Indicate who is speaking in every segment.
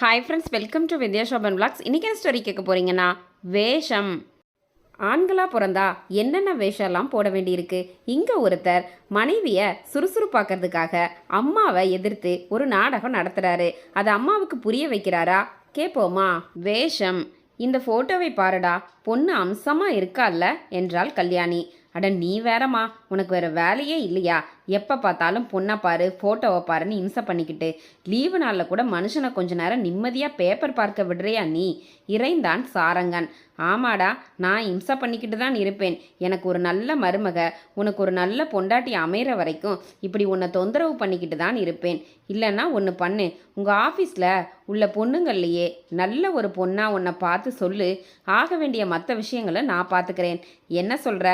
Speaker 1: Hi friends welcome to Vidyashoban blogs இன்றைக்கி என்ன story கேட்க போகிறீங்கன்னா வேஷம். ஆண்களாக பிறந்தா என்னென்ன வேஷம்லாம் போட வேண்டியிருக்கு? இங்கே ஒருத்தர் மனைவியை சுறுசுறுப்பாக்கிறதுக்காக அம்மாவை எதிர்த்து ஒரு நாடகம் நடத்துகிறாரு அதை அம்மாவுக்கு புரிய வைக்கிறாரா? கேட்போமா? வேஷம். இந்த ஃபோட்டோவை பாருடா பொண்ணு அம்சமாக இருக்கால்ல என்றாள் கல்யாணி. அட நீ வேறம்மா. உனக்கு வேறு வேலையே இல்லையா. எப்போ பார்த்தாலும் பொண்ணை பாரு ஃபோட்டோவை பாருன்னு இம்சை பண்ணிக்கிட்டு. லீவு நாளில் கூட மனுஷனை கொஞ்ச நேரம் நிம்மதியாக பேப்பர் பார்க்க விடுறியா நீ? இறைந்தான் சாரங்கன். ஆமாடா நான் இம்சை பண்ணிக்கிட்டு தான் இருப்பேன். எனக்கு ஒரு நல்ல மருமக உனக்கு ஒரு நல்ல பொண்டாட்டி அமைகிற வரைக்கும் இப்படி உன்னை தொந்தரவு பண்ணிக்கிட்டு தான் இருப்பேன். இல்லைன்னா ஒன்று பண்ணு. உங்கள் ஆஃபீஸில் உள்ள பொண்ணுங்கள்லையே நல்ல ஒரு பொண்ணாக உன்னை பார்த்து சொல்லு. ஆக வேண்டிய மற்ற விஷயங்களை நான் பார்த்துக்கிறேன். என்ன சொல்கிற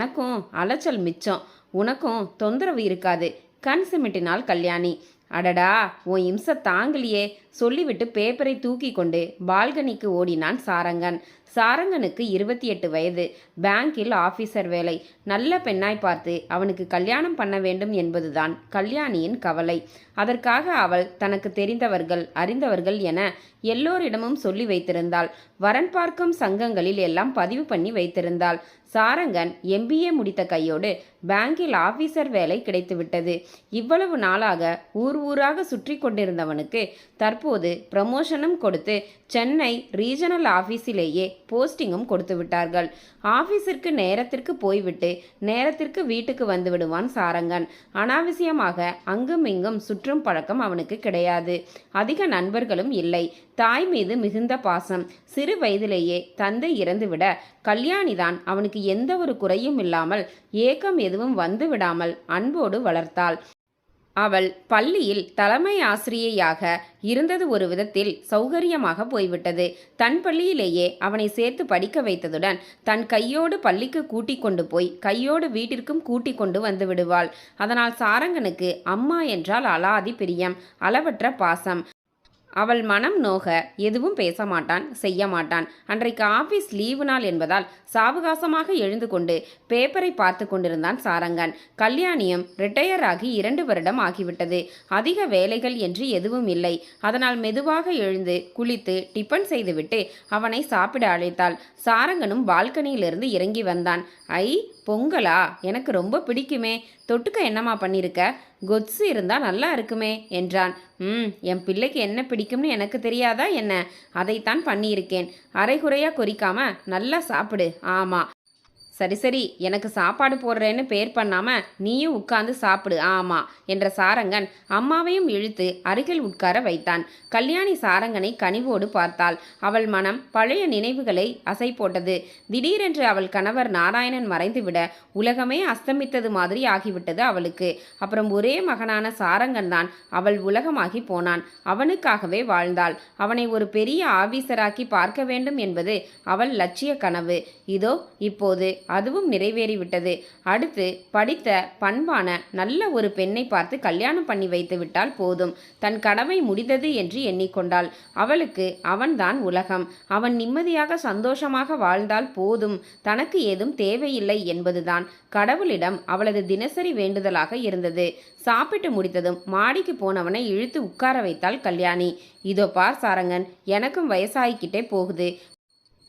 Speaker 1: எனக்கும் அலைச்சல் மிச்சம். உனக்கும் தொந்தரவு இருக்காது. கண் சிமிட்டினால் கல்யாணி. அடடா உன் இம்சை தாங்கலையே. சொல்லிவிட்டு பேப்பரை தூக்கி கொண்டு பால்கனிக்கு ஓடினான் சாரங்கன். சாரங்கனுக்கு இருபத்தி எட்டு வயது. பேங்கில் ஆஃபீஸர் வேலை. நல்ல பெண்ணாய் பார்த்து அவனுக்கு கல்யாணம் பண்ண வேண்டும் என்பதுதான் கல்யாணியின் கவலை. அதற்காக அவள் தனக்கு தெரிந்தவர்கள் அறிந்தவர்கள் என எல்லோரிடமும் சொல்லி வைத்திருந்தாள். வரன் பார்க்கும் சங்கங்களில் எல்லாம் பதிவு பண்ணி வைத்திருந்தாள். சாரங்கன் எம்பிஏ முடித்த கையோடு பேங்கில் ஆபீசர் வேலை கிடைத்துவிட்டது. இவ்வளவு நாளாக ஊர் ஊராக சுற்றி கொண்டிருந்தவனுக்கு தற்போது ப்ரமோஷனும் கொடுத்து சென்னை ரீஜனல் ஆஃபீஸிலேயே போஸ்டிங்கும் கொடுத்து விட்டார்கள். ஆஃபீஸிற்கு நேரத்திற்கு போய்விட்டு நேரத்திற்கு வீட்டுக்கு வந்து விடுவான் சாரங்கன். அனாவசியமாக அங்கும் இங்கும் சுற்றும் பழக்கம் அவனுக்கு கிடையாது. அதிக நண்பர்களும் இல்லை. தாய் மீது மிகுந்த பாசம். சிறு வயதிலேயே தந்தை இறந்துவிட கல்யாணிதான் அவனுக்கு எந்த ஒரு குறையும் இல்லாமல் ஏக்கம் எதுவும் வந்து விடாமல் அன்போடு வளர்த்தாள். அவள் பள்ளியில் தலைமை ஆசிரியையாக இருந்தது ஒரு விதத்தில் சௌகரியமாக போய்விட்டது. தன் பள்ளியிலேயே அவனை சேர்த்து படிக்க வைத்ததுடன் தன் கையோடு பள்ளிக்கு கூட்டி கொண்டு போய் கையோடு வீட்டிற்கும் கூட்டி கொண்டு வந்து விடுவாள். அதனால் சாரங்கனுக்கு அம்மா என்றால் அலாதி பிரியம் அளவற்ற பாசம். அவள் மனம் நோக எதுவும் பேச மாட்டான் செய்ய மாட்டான் அன்றைக்கு ஆபீஸ் லீவு நாள் என்பதால் சாவகாசமாக எழுந்து கொண்டு பேப்பரை பார்த்து கொண்டிருந்தான் சாரங்கன். கல்யாணியும் ரிட்டையர் ஆகி இரண்டு வருடம் ஆகிவிட்டது. அதிக வேலைகள் என்று எதுவும் இல்லை. அதனால் மெதுவாக எழுந்து குளித்து டிஃபன் செய்துவிட்டு அவனை சாப்பிட அழைத்தாள். சாரங்கனும் பால்கனியிலிருந்து இறங்கி வந்தான். ஐ பொங்கலா? எனக்கு ரொம்ப பிடிக்குமே. தொட்டுக்க என்னம்மா பண்ணியிருக்க கொத்ஸு இருந்தால் நல்லா இருக்குமே என்றான். ம் என் பிள்ளைக்கு என்ன பிடிக்கும்னு எனக்கு தெரியாதா என்ன? அதைத்தான் பண்ணியிருக்கேன். அரைகுறையாக கொறிக்காம நல்லா சாப்பிடு. ஆமாம் சரி சரி எனக்கு சாப்பாடு போடுறேன்னு பேர் பண்ணாம நீயும் உட்கார்ந்து சாப்பிடு ஆமா என்ற சாரங்கன் அம்மாவையும் இழுத்து அருகில் உட்கார வைத்தான். கல்யாணி சாரங்கனை கனிவோடு பார்த்தாள். அவள் மனம் பழைய நினைவுகளை அசை போட்டது திடீரென்று அவள் கணவர் நாராயணன் மறைந்துவிட உலகமே அஸ்தமித்தது மாதிரி ஆகிவிட்டது அவளுக்கு. அப்புறம் ஒரே மகனான சாரங்கன் தான் அவள் உலகமாகி போனான். அவனுக்காகவே வாழ்ந்தாள். அவனை ஒரு பெரிய ஆபீசராக்கி பார்க்க வேண்டும் என்பது அவள் லட்சிய கனவு. இதோ இப்போது அதுவும் நிறைவேறிவிட்டது. அடுத்து படித்த பண்பான நல்ல ஒரு பெண்ணை பார்த்து கல்யாணம் பண்ணி வைத்து விட்டால் போதும். தன் கடமை முடிந்தது என்று எண்ணிக்கொண்டாள். அவளுக்கு அவன்தான் உலகம். அவன் நிம்மதியாக சந்தோஷமாக வாழ்ந்தால் போதும். தனக்கு ஏதும் தேவையில்லை என்பதுதான். கடவுளிடம் அவளது தினசரி வேண்டுதலாக இருந்தது. சாப்பிட்டு முடித்ததும் மாடிக்கு போனவனை இழுத்து உட்கார வைத்தாள் கல்யாணி. இதோ பார் சாரங்கன் எனக்கும் வயசாகிக்கிட்டே போகுது.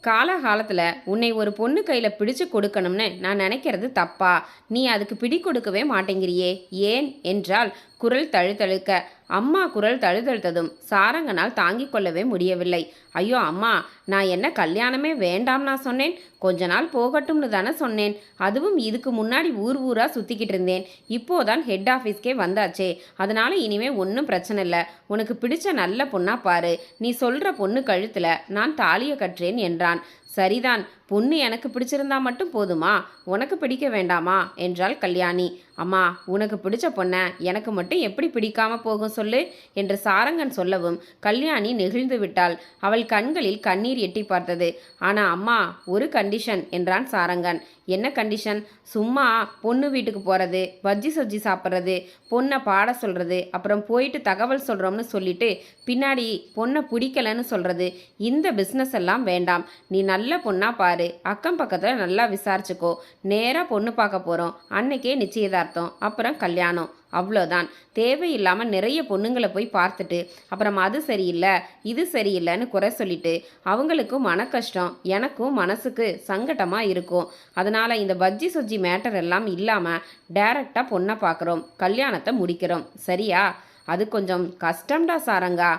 Speaker 1: காலகாலத்தில் உன்னை ஒரு பொண்ணு கையில் பிடிச்சு கொடுக்கணும்னு நான் நினைக்கிறது தப்பா? நீ அதுக்கு பிடி கொடுக்கவே மாட்டேங்கிறியே. ஏன்? என்றால் குரல் தழுத்தழுக்க அம்மா குரல் தழுதழுத்ததும் சாரங்கனால் தாங்கிக் கொள்ளவே முடியவில்லை. ஐயோ அம்மா நான் என்ன கல்யாணமே வேண்டாம் நான் சொன்னேன். கொஞ்ச நாள் போகட்டும்னு தானே சொன்னேன். அதுவும் இதுக்கு முன்னாடி ஊர் ஊராக சுற்றிக்கிட்டு இருந்தேன். இப்போதான் ஹெட் ஆஃபீஸ்க்கே வந்தாச்சே. அதனால இனிமே ஒன்றும் பிரச்சனை இல்லை. உனக்கு பிடிச்ச நல்ல பொண்ணா பாரு. நீ சொல்கிற பொண்ணு கழுத்தில் நான் தாலியை கற்றேன் என்றான். சரிதான். பொண்ணு எனக்கு பிடிச்சிருந்தா மட்டும் போதுமா? உனக்கு பிடிக்க வேண்டாமா? என்றாள் கல்யாணி. அம்மா உனக்கு பிடிச்ச பொண்ணை எனக்கு மட்டும் எப்படி பிடிக்காம போகும் சொல்லு? என்று சாரங்கன் சொல்லவும் கல்யாணி நெகிழ்ந்து விட்டாள். அவள் கண்களில் கண்ணீர் எட்டி பார்த்தது. ஆனா அம்மா ஒரு கண்டிஷன் என்றான் சாரங்கன். என்ன கண்டிஷன் சும்மா பொண்ணு வீட்டுக்கு போகிறது பஜ்ஜி சஜ்ஜி சாப்பிட்றது பொண்ணை பாட சொல்கிறது அப்புறம் போயிட்டு தகவல் சொல்கிறோம்னு சொல்லிட்டு பின்னாடி பொண்ணை பிடிக்கலன்னு சொல்கிறது இந்த பிஸ்னஸ் எல்லாம் வேண்டாம். நீ நல்ல பொண்ணாக பாரு. அக்கம் பக்கத்தில் நல்லா விசாரிச்சுக்கோ. நேராக பொண்ணு பார்க்க போகிறோம் அன்னைக்கே நிச்சயதார்த்தம். அப்புறம் கல்யாணம். அவ்வளோதான் தேவையில்லாமல் நிறைய பொண்ணுங்களை போய் பார்த்துட்டு அப்புறம் அது சரியில்லை இது சரியில்லைன்னு குறை சொல்லிட்டு அவங்களுக்கும் மன கஷ்டம் எனக்கும் மனசுக்கு சங்கடமாக இருக்கும். அதனால் இந்த பஜ்ஜி சொஜ்ஜி மேட்டர் எல்லாம் இல்லாமல் டைரெக்டாக பொண்ணை பார்க்குறோம். கல்யாணத்தை முடிக்கிறோம். சரியா? அது கொஞ்சம் கஷ்டம்டா சாரங்கா.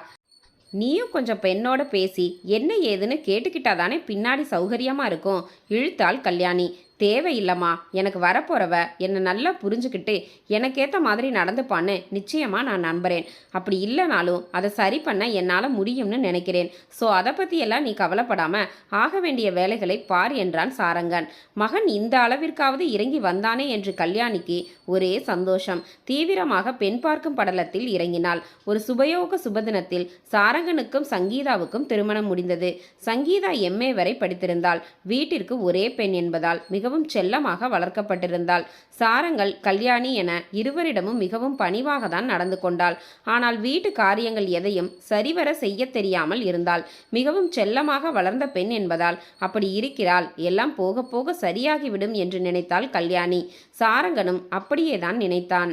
Speaker 1: நீயும் கொஞ்சம் பெண்ணோட பேசி என்ன ஏதுன்னு கேட்டுக்கிட்டா தானே பின்னாடி சௌகரியமாக இருக்கும். இழுத்தாள் கல்யாணி. தேவையில்லம்மா எனக்கு வரப்போறவ என்னை நல்லா புரிஞ்சுக்கிட்டு எனக்கேற்ற மாதிரி நடந்துப்பான்னு நிச்சயமாக நான் நம்புகிறேன் அப்படி இல்லைனாலும் அதை சரி பண்ண என்னால் முடியும்னு நினைக்கிறேன். ஸோ அதை பற்றியெல்லாம் நீ கவலைப்படாமல் ஆக வேண்டிய வேலைகளை பார் என்றான் சாரங்கன். மகன் இந்த அளவிற்காவது இறங்கி வந்தானே என்று கல்யாணிக்கு ஒரே சந்தோஷம். தீவிரமாக பெண் பார்க்கும் படலத்தில் இறங்கினாள். ஒரு சுபயோக சுபதினத்தில் சாரங்கனுக்கும் சங்கீதாவுக்கும் திருமணம் முடிந்தது. சங்கீதா எம்ஏ வரை படித்திருந்தாள். வீட்டிற்கு ஒரே பெண் என்பதால் மிகவும் செல்லமாக வளர்க்கப்பட்டிருந்தாள். சாரங்கள் கல்யாணி என இருவரிடமும் மிகவும் பணிவாக தான் நடந்து கொண்டாள். ஆனால் வீட்டு காரியங்கள் எதையும் சரிவர செய்ய தெரியாமல் இருந்தாள். மிகவும் செல்லமாக வளர்ந்த பெண் என்பதால் அப்படி இருக்கிறாள். எல்லாம் போக போக சரியாகிவிடும் என்று நினைத்தாள் கல்யாணி. சாரங்கனும் அப்படியே தான் நினைத்தான்.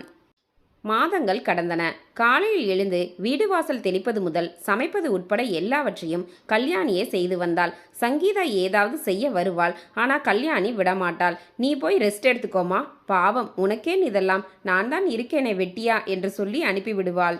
Speaker 1: மாதங்கள் கடந்தன. காலையில் எழுந்து வீடு வாசல் தெளிப்பது முதல் சமைப்பது உட்பட எல்லாவற்றையும் கல்யாணியே செய்து வந்தாள். சங்கீதா ஏதாவது செய்ய வருவாள். ஆனால் கல்யாணி விடமாட்டாள். நீ போய் ரெஸ்ட் எடுத்துக்கோமா பாவம் உனக்கேன் இதெல்லாம். நான் தான் இருக்கேனே வெட்டியா? என்று சொல்லி அனுப்பிவிடுவாள்.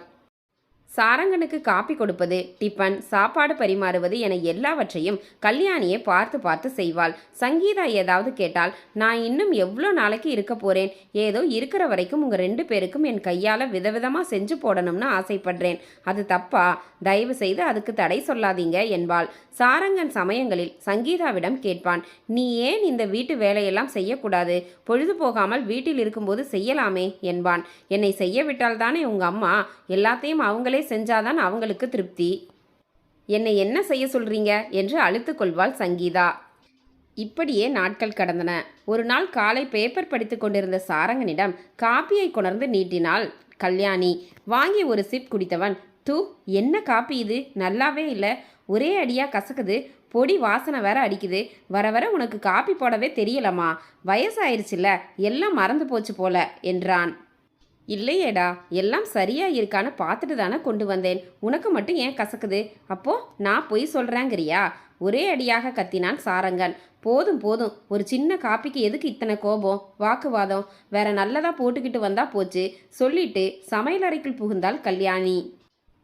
Speaker 1: சாரங்கனுக்கு காப்பி கொடுப்பது டிஃபன் சாப்பாடு பரிமாறுவது என எல்லாவற்றையும் கல்யாணியே பார்த்து பார்த்து செய்வாள். சங்கீதா ஏதாவது கேட்டால் நான் இன்னும் எவ்வளோ நாளைக்கு இருக்க போறேன்? ஏதோ இருக்கிற வரைக்கும் உங்கள் ரெண்டு பேருக்கும் என் கையால் விதவிதமாக செஞ்சு போடணும்னு ஆசைப்படுறேன். அது தப்பா? தயவு செய்து அதுக்கு தடை சொல்லாதீங்க என்பாள். சாரங்கன் சமயங்களில் சங்கீதாவிடம் கேட்பான் நீ ஏன் இந்த வீட்டு வேலையெல்லாம் செய்யக்கூடாது? பொழுது போகாமல் வீட்டில் இருக்கும்போது செய்யலாமே என்பான். என்னை செய்ய விட்டால்தானே உங்கள் அம்மா? எல்லாத்தையும் அவங்களே செஞ்சாதான் அவங்களுக்கு திருப்தி. என்னை என்ன செய்ய சொல்றீங்க? என்று அழுத்து கொள்வாள் சங்கீதா. இப்படியே நாட்கள் கடந்தன. ஒரு நாள் காலை பேப்பர் படித்து கொண்டிருந்த சாரங்கனிடம் காப்பியை கொணர்ந்து நீட்டினாள் கல்யாணி. வாங்கி ஒரு சிப் குடித்தவன் தூ என்ன காப்பி இது? நல்லாவே இல்லை. ஒரே அடியா கசக்குது. பொடி வாசனை வேற அடிக்குது. வர வர உனக்கு காப்பி போடவே தெரியலம்மா வயசாயிருச்சுல்ல எல்லாம் மறந்து போச்சு போல என்றான். இல்லையேடா எல்லாம் சரியா இருக்கான்னு பார்த்துட்டு தானே கொண்டு வந்தேன். உனக்கு மட்டும் ஏன் கசக்குது? அப்போ நான் பொய் சொல்கிறேங்கிறியா ஒரே அடியாக கத்தினான் சாரங்கன். போதும் போதும். ஒரு சின்ன காப்பிக்கு எதுக்கு இத்தனை கோபம்? வாக்குவாதம். வேற நல்லதா போட்டுக்கிட்டு வந்தா போச்சு. சொல்லிட்டு சமையலறைக்குள் புகுந்தாள் கல்யாணி.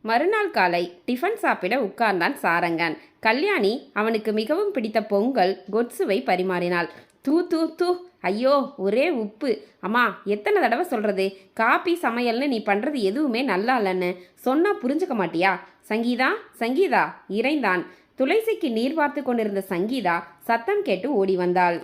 Speaker 1: மறுநாள் காலை டிஃபன் சாப்பிட உட்கார்ந்தான் சாரங்கன். கல்யாணி அவனுக்கு மிகவும் பிடித்த பொங்கல் கொட்சுவை பரிமாறினாள். தூ தூ தூ. ஐயோ ஒரே உப்பு. அம்மா எத்தனை தடவை சொல்கிறது காப்பி சமையல்னு நீ பண்ணுறது எதுவுமே நல்லா இல்லைன்னு. சொன்னால் புரிஞ்சுக்க மாட்டியா? சங்கீதா சங்கீதா இறைந்தான். துளசிக்கு நீர் பார்த்து கொண்டிருந்த சங்கீதா சத்தம் கேட்டு ஓடி வந்தாள்.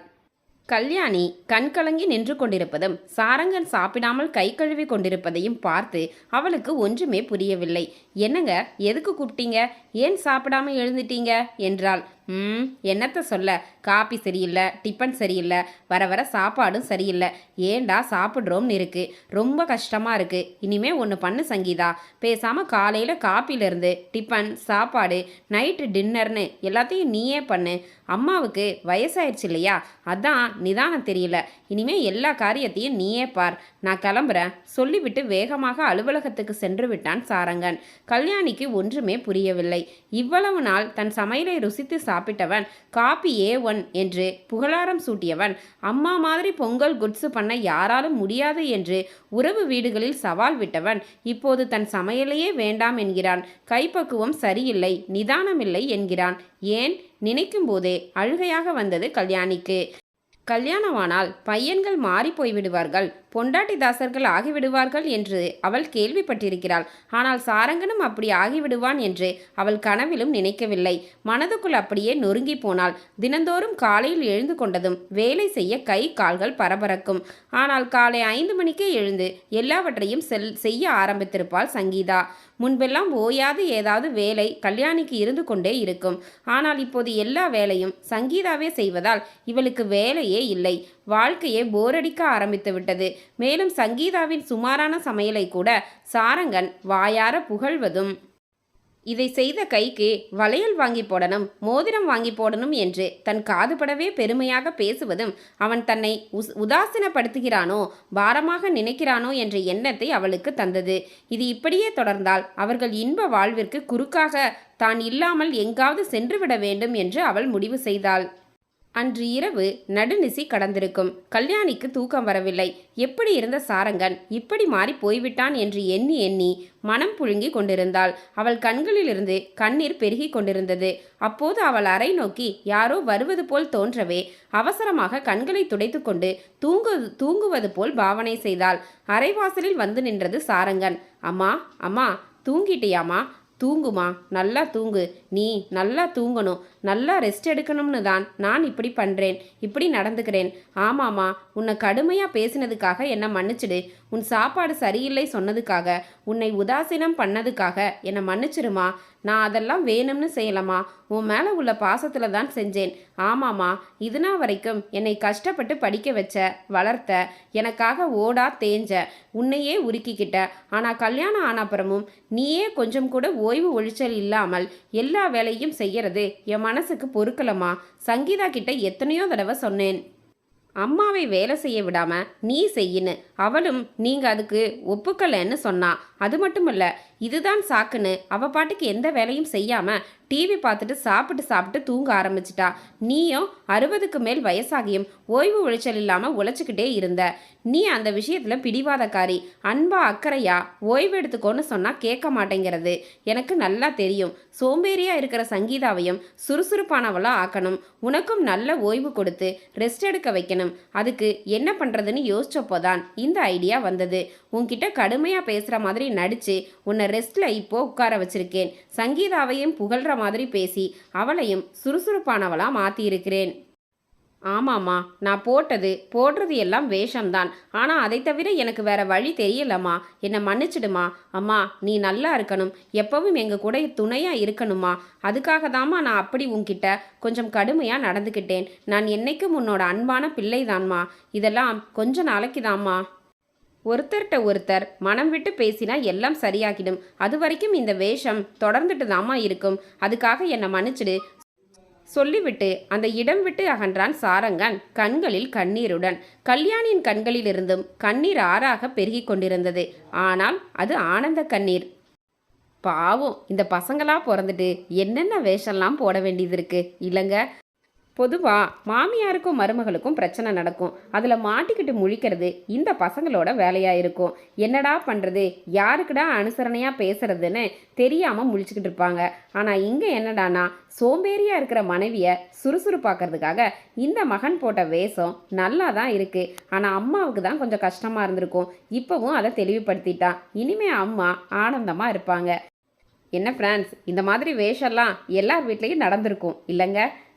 Speaker 1: கல்யாணி கண்கலங்கி நின்று கொண்டிருப்பதும் சாரங்கன் சாப்பிடாமல் கை கழுவி கொண்டிருப்பதையும் பார்த்து அவளுக்கு ஒன்றுமே புரியவில்லை. என்னங்க எதுக்கு கூப்பிட்டீங்க? ஏன் சாப்பிடாம எழுந்துட்டீங்க? என்றாள். ம் என்னத்த சொல்ல? காப்பி சரியில்லை டிஃபன் சரியில்லை வர வர சாப்பாடும் சரியில்லை. ஏண்டா சாப்பிட்றோம்னு இருக்கு. ரொம்ப கஷ்டமாக இருக்கு. இனிமே ஒன்று பண்ணு சங்கீதா. பேசாமல் காலையில் காப்பிலேருந்து டிஃபன் சாப்பாடு நைட்டு டின்னர்னு எல்லாத்தையும் நீயே பண்ணு. அம்மாவுக்கு வயசாயிடுச்சு இல்லையா? அதான் நிதானம் தெரியல. இனிமே எல்லா காரியத்தையும் நீயே பார். நான் கிளம்புறேன். சொல்லிவிட்டு வேகமாக அலுவலகத்துக்கு சென்று விட்டான் சாரங்கன். கல்யாணிக்கு ஒன்றுமே புரியவில்லை. இவ்வளவு நாள் தன் சமையலை ருசித்து சாப்பிட்டவன் காப்பி ஏ ஒன் என்று புகழாரம் சூட்டியவன் அம்மா மாதிரி பொங்கல் குட்ஸு பண்ண யாராலும் முடியாது என்று உறவு வீடுகளில் சவால் விட்டவன் இப்போது தன் சமையலையே வேண்டாம் என்கிறான். கைப்பக்குவம் சரியில்லை நிதானமில்லை என்கிறான். ஏன்? நினைக்கும் போதே அழுகையாக வந்தது கல்யாணிக்கு. கல்யாணமானால் பையன்கள் மாறி போய்விடுவார்கள். பொண்டாட்டி தாசர்கள் ஆகிவிடுவார்கள் என்று அவள் கேள்விப்பட்டிருக்கிறாள். ஆனால் சாரங்கனும் அப்படி ஆகிவிடுவான் என்று அவள் கனவிலும் நினைக்கவில்லை. மனதுக்குள் அப்படியே நொறுங்கி போனாள். தினந்தோறும் காலையில் எழுந்து கொண்டதும் வேலை செய்ய கை கால்கள் பரபரக்கும். ஆனால் காலை ஐந்து மணிக்கே எழுந்து எல்லாவற்றையும் செல் செய்ய ஆரம்பித்திருப்பாள் சங்கீதா. முன்பெல்லாம் ஓயாது ஏதாவது வேலை கல்யாணிக்கு இருந்து கொண்டே இருக்கும். ஆனால் இப்போது எல்லா வேலையும் சங்கீதாவே செய்வதால் இவளுக்கு வேலையே இல்லை. வாழ்க்கையே போரடிக்க ஆரம்பித்து விட்டது. மேலும் சங்கீதாவின் சுமாரான சமையலை கூட சாரங்கன் வாயார புகழ்வதும் இதை செய்த கைக்கு வளையல் வாங்கி போடணும் மோதிரம் வாங்கி போடணும் என்று தன் காதுபடவே பெருமையாக பேசுவதும் அவன் தன்னை உஸ் உதாசீனப்படுத்துகிறானோ பாரமாக நினைக்கிறானோ என்ற எண்ணத்தை அவளுக்கு தந்தது. இது இப்படியே தொடர்ந்தால் அவர்கள் இன்ப வாழ்விற்கு குறுக்காக தான் இல்லாமல் எங்காவது சென்றுவிட வேண்டும் என்று அவள் முடிவு செய்தாள். அன்று இரவு நடுநிசி கடந்திருக்கும். கல்யாணிக்கு தூக்கம் வரவில்லை. எப்படி இருந்த சாரங்கன்? இப்படி மாறி போய்விட்டான்? என்று எண்ணி எண்ணி மனம் புழுங்கி கொண்டிருந்தாள். அவள் கண்களிலிருந்து கண்ணீர் பெருகி கொண்டிருந்தது. அப்போது அவள் அறை நோக்கி யாரோ வருவது போல் தோன்றவே அவசரமாக கண்களை துடைத்துக்கொண்டு தூங்கு தூங்குவது போல் பாவனை செய்தாள். அரைவாசலில் வந்து நின்றது சாரங்கன். அம்மா அம்மா தூங்கிட்டியாம்மா? தூங்குமா நல்லா தூங்கு. நீ நல்லா தூங்கணும். நல்லா ரெஸ்ட் எடுக்கணும்னு தான் நான் இப்படி பண்ணுறேன் இப்படி நடந்துக்கிறேன். ஆமாம்மா உன்னை கடுமையாக பேசினதுக்காக என்னை மன்னிச்சிடு. உன் சாப்பாடு சரியில்லை சொன்னதுக்காக உன்னை உதாசீனம் பண்ணதுக்காக என்னை மன்னிச்சிருமா? நான் அதெல்லாம் வேணும்னு செய்யலாமா உன் மேலே உள்ள பாசத்தில் தான் செஞ்சேன். ஆமாம்மா இதுனா வரைக்கும் என்னை கஷ்டப்பட்டு படிக்க வச்ச வளர்த்த எனக்காக ஓடா தேஞ்ச உன்னையே உருக்கிக்கிட்ட. ஆனால் கல்யாணம் ஆன அப்புறமும் நீயே கொஞ்சம் கூட ஓய்வு ஒழிச்சல் இல்லாமல் எல்லா வேலையும் செய்யறது என் மனசுக்கு பொறுக்கலம்மா. சங்கீதா கிட்ட எத்தனையோ தடவை சொன்னேன். அம்மாவை வேலை செய்ய விடாம நீ செய்யின்னு. அவளும் நீங்க அதுக்கு ஒப்புக்கலைன்னு சொன்னா. அது மட்டும் இல்லை இதுதான் சாக்குன்னு. அவ பாட்டுக்கு எந்த வேலையும் செய்யாம டிவி பார்த்துட்டு சாப்பிட்டு சாப்பிட்டு தூங்க ஆரம்பிச்சிட்டா. நீயும் அறுபதுக்கு மேல் வயசாகியும் ஓய்வு உழைச்சல் இல்லாமல் உழைச்சிக்கிட்டே இருந்த. நீ அந்த விஷயத்தில் பிடிவாதக்காரி. அன்பா அக்கறையா? ஓய்வு எடுத்துக்கோன்னு சொன்னால் கேட்க மாட்டேங்கிறது. எனக்கு நல்லா தெரியும். சோம்பேறியாக இருக்கிற சங்கீதாவையும் சுறுசுறுப்பானவளாக ஆக்கணும். உனக்கும் நல்ல ஓய்வு கொடுத்து ரெஸ்ட் எடுக்க வைக்கணும். அதுக்கு என்ன பண்ணுறதுன்னு யோசிச்சப்போ தான் இந்த ஐடியா வந்தது. உன்கிட்ட கடுமையாக பேசுகிற மாதிரி நடித்து உன்னை ரெஸ்ட்டில் இப்போ உட்கார வச்சிருக்கேன். சங்கீதாவையும் புகழ்ற மாதிரி பேசி அவளையும் சுறுசுறுப்பானவளாக மாற்றியிருக்கிறேன் ஆமாம்மா நான் போட்டது போடுறது எல்லாம் வேஷம்தான். ஆனால் அதை தவிர எனக்கு வேற வழி தெரியலம்மா. என்னை மன்னிச்சிடுமா? அம்மா நீ நல்லா இருக்கணும். எப்பவும் எங்கள் கூட துணையாக இருக்கணுமா அதுக்காக தாம்மா நான் அப்படி உன்கிட்ட கொஞ்சம் கடுமையாக நடந்துக்கிட்டேன். நான் என்னைக்கும் உன்னோட அன்பான பிள்ளைதான்மா. இதெல்லாம் கொஞ்ச நாளைக்கு தாம்மா ஒருத்தர்கிட்ட ஒருத்தர் மனம் விட்டு பேசினா எல்லாம் சரியாகிடும். அது வரைக்கும் இந்த வேஷம் தொடர்ந்துட்டு தாமா இருக்கும். அதுக்காக என்னை மன்னிச்சிடு. சொல்லிவிட்டு அந்த இடம் விட்டு அகன்றான் சாரங்கன் கண்களில் கண்ணீருடன். கல்யாணியின் கண்களிலிருந்தும் கண்ணீர் ஆறாக பெருகி கொண்டிருந்தது. ஆனால் அது ஆனந்த கண்ணீர். பாவம் இந்த பசங்களா பிறந்துட்டு என்னென்ன வேஷம்லாம் போட வேண்டியது இருக்கு? இல்லைங்க பொதுவாக மாமியாருக்கும் மருமகளுக்கும் பிரச்சனை நடக்கும். அதில் மாட்டிக்கிட்டு முழிக்கிறது இந்த பசங்களோட வேலையாக இருக்கும். என்னடா பண்ணுறது யாருக்குடா அனுசரணையாக பேசுறதுன்னு தெரியாமல் முழிச்சுக்கிட்டு இருப்பாங்க. ஆனால் இங்கே என்னடானா சோம்பேறியாக இருக்கிற மனைவியை சுறுசுறுப்பாக்கிறதுக்காக இந்த மகன் போட்ட வேஷம் நல்லா தான் இருக்குது ஆனால் அம்மாவுக்கு தான் கொஞ்சம் கஷ்டமாக இருந்திருக்கும். இப்போவும் அதை தெளிவுபடுத்திட்டான் இனிமே அம்மா ஆனந்தமாக இருப்பாங்க. என்ன ஃப்ரான்ஸ் இந்த மாதிரி வேஷம்லாம் எல்லார் வீட்லேயும் நடந்திருக்கும். இல்லைங்க?